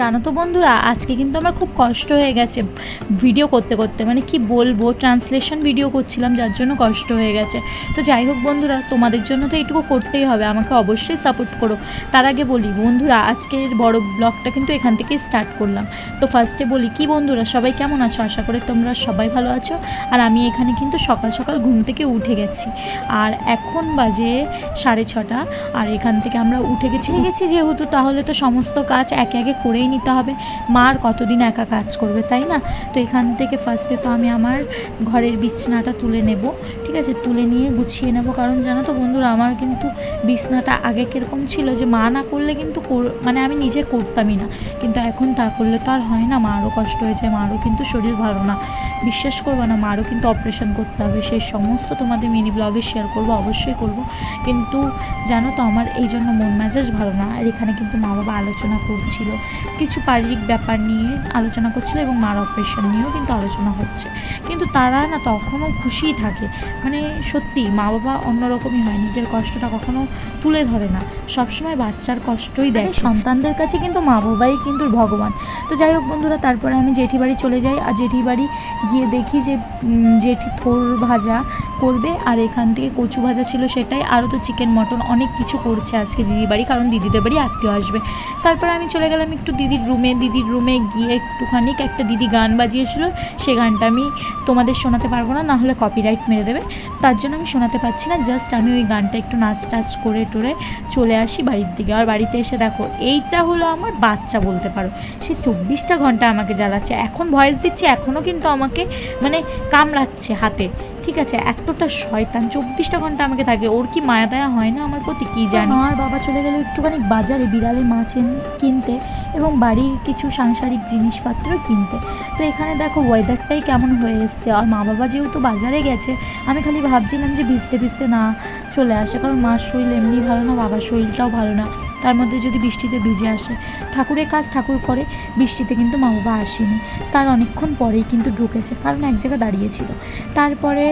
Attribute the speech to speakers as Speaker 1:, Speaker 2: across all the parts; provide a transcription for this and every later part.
Speaker 1: জানো তো বন্ধুরা, আজকে কিন্তু আমার খুব কষ্ট হয়ে গেছে ভিডিও করতে করতে। মানে কি বলব ট্রান্সলেশন ভিডিও করছিলাম, যার জন্য কষ্ট হয়ে গেছে। তো যাই হোক বন্ধুরা, তোমাদের জন্য তো এইটুকু করতেই হবে, আমাকে অবশ্যই সাপোর্ট করো। তার আগে বলি, বন্ধুরা, আজকের বড় ব্লগটা কিন্তু এখান থেকেই স্টার্ট করলাম। তো ফার্স্টে বলি, কি বন্ধুরা, সবাই কেমন আছো? আশা করি তোমরা সবাই ভালো আছো। আর আমি এখানে কিন্তু সকাল সকাল ঘুম থেকে উঠে গেছি। আর এখন বাজে সাড়ে ছটা, আর এখান থেকে আমরা উঠে গেছি। গেছি যেহেতু, তাহলে তো সমস্ত কাজ একে একে করেই নিতে হবে। মা আর কতদিন একা কাজ করবে, তাই না? তো এখান থেকে ফার্স্টে তো আমি আমার ঘরের বিছনাটা তুলে নেব, ঠিক আছে? তুলে নিয়ে গুছিয়ে নেব, কারণ জানো তো বন্ধুরা, আমার কিন্তু বিছনাটা আগে কীরকম ছিল যে মা না করলে কিন্তু মানে আমি নিজে করতামই না। কিন্তু এখন তা করলে তো আর হয় না, মারও কষ্ট হয়ে যায়, মারও কিন্তু শরীর ভালো না। বিশ্বাস করব না, মারও কিন্তু অপারেশন করতে হবে, সেই সমস্ত তোমাদের মিনি ব্লগে শেয়ার করব, অবশ্যই করব। কিন্তু জানো তো, আমার এই জন্য মন মেজাজ ভালো না, আর এখানে কিন্তু মা বাবা আলোচনা করছিল। কিছু পারিবারিক ব্যাপার নিয়ে আলোচনা করছিল এবং মার অপারেশন নিয়েও কিন্তু আলোচনা হচ্ছে। কিন্তু তারা না তখনও খুশিই থাকে। মানে সত্যি মা বাবা অন্যরকমই হয় নিজের কষ্টটা কখনো তুলে ধরে না। সবসময় বাচ্চার কষ্টই দেয় সন্তানদের কাছে কিন্তু মা বাবাই কিন্তু ভগবান। তো যাই হোক বন্ধুরা তারপরে আমি জেঠি বাড়ি চলে যাই আর জেঠি বাড়ি গিয়ে দেখি যে জেঠি থোর ভাজা করবে আর এখান থেকে কচু ভাজা ছিল সেটাই। আরও তো চিকেন মটন অনেক কিছু করছে আজকে দিদি বাড়ি কারণ দিদিদের বাড়ি আত্মীয় আসবে। তারপরে আমি চলে গেলাম একটু দিদির রুমে। দিদির রুমে গিয়ে একটুখানি একটা দিদি গান বাজিয়েছিল। সে গানটা আমি তোমাদের শোনাতে পারব না না হলে কপিরাইট মেরে দেবে। তার জন্য আমি শোনাতে পারছি না জাস্ট আমি ওই গানটা একটু নাচ টাচ করে টোরে চলে আসি বাড়ির দিকে। আর বাড়িতে এসে দেখো, এইটা হলো আমার বাচ্চা বলতে পারো। সে চব্বিশটা ঘণ্টা আমাকে জ্বালাচ্ছে। এখন ভয়েস দিচ্ছে এখনও কিন্তু আমাকে মানে কামড়াচ্ছে হাতে। ঠিক আছে, এতটা শয়তান, চব্বিশটা ঘণ্টা আমাকে থাকে, ওর কি মায়া দায়া হয় না আমার প্রতি? কি জানি। আর বাবা চলে গেল একটুখানি বাজারে, বিড়ালে মাছ কিনতে এবং বাড়ির কিছু সাংসারিক জিনিসপত্র কিনতে। তো এখানে দেখো ওয়েদারটাই কেমন হয়ে এসছে। আর মা বাবা যেহেতু বাজারে গেছে, আমি খালি ভাবছিলাম যে ভিজতে ভিজতে না চলে আসে, কারণ মার শরীর এমনি ভালো না, বাবার শরীরটাও ভালো না। তার মধ্যে যদি বৃষ্টিতে ভিজে আসে, ঠাকুরের কাজ ঠাকুর করে, বৃষ্টিতে কিন্তু মা বাবা আসেনি। তার অনেকক্ষণ পরেই কিন্তু ঢুকেছে, কারণ এক জায়গায় দাঁড়িয়েছিল। তারপরে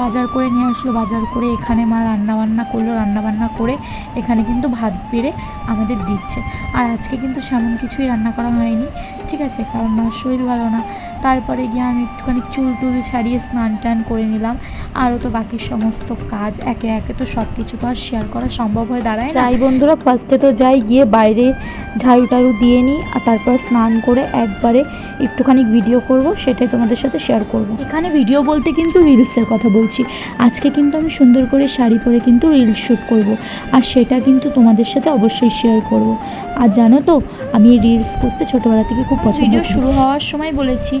Speaker 1: বাজার করে নিয়ে আসলো, বাজার করে এখানে মা রান্না বান্না করল রান্না বান্না করে এখানে কিন্তু ভাত বেড়ে আমাদের দিচ্ছে। আর আজকে কিন্তু সেমন কিছুই রান্না করা হয়নি, ঠিক আছে? কারণ মার শরীর ভালো না। তারপরে গিয়ে আমি একটুখানি চুল টুল ছাড়িয়ে স্নান টান করে নিলাম। আরও তো বাকি সমস্ত কাজ একে একে তো সব কিছু তো আর শেয়ার করা সম্ভব হয়ে দাঁড়ায় যাই বন্ধুরা ফার্স্টে তো যাই, গিয়ে বাইরে ঝাড়ু টাড়ু দিয়ে নিই আর তারপর স্নান করে একবারে একটুখানি ভিডিও করব সেটাই তোমাদের সাথে শেয়ার করব। এখানে ভিডিও বলতে কিন্তু রিলসের কথা বলছি। আজকে কিন্তু আমি সুন্দর করে শাড়ি পরে কিন্তু রিলস শ্যুট করব আর সেটা কিন্তু তোমাদের সাথে অবশ্যই শেয়ার করব। আর জানো তো আমি রিলস করতে ছোটোবেলা থেকে খুব পছন্দ ভিডিও শুরু হওয়ার সময় বলেছি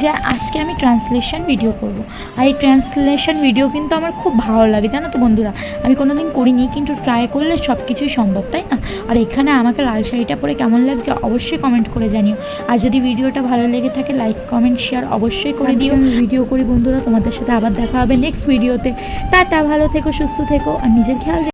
Speaker 1: যে আজকে আমি ট্রান্সলেশন ভিডিও করব। আর এই ট্রান্সলেশন ভিডিও কিন্তু আমার খুব ভালো লাগে জানো তো বন্ধুরা? আমি কোনো দিন করিনি কিন্তু ট্রাই করলে সব কিছুই সম্ভব তাই না? আর এখানে আমাকে লাল শাড়িটা পরে কেমন লাগছে অবশ্যই কমেন্ট করে জানিও। আর যদি ভিডিওটা ভালো লেগে থাকে লাইক কমেন্ট শেয়ার অবশ্যই করে দিও। ভিডিও করি বন্ধুরা তোমাদের সাথে আবার দেখা হবে নেক্সট ভিডিওতে টাটা ভালো থেকো সুস্থ থেকো আর নিজের খেয়াল রেখো।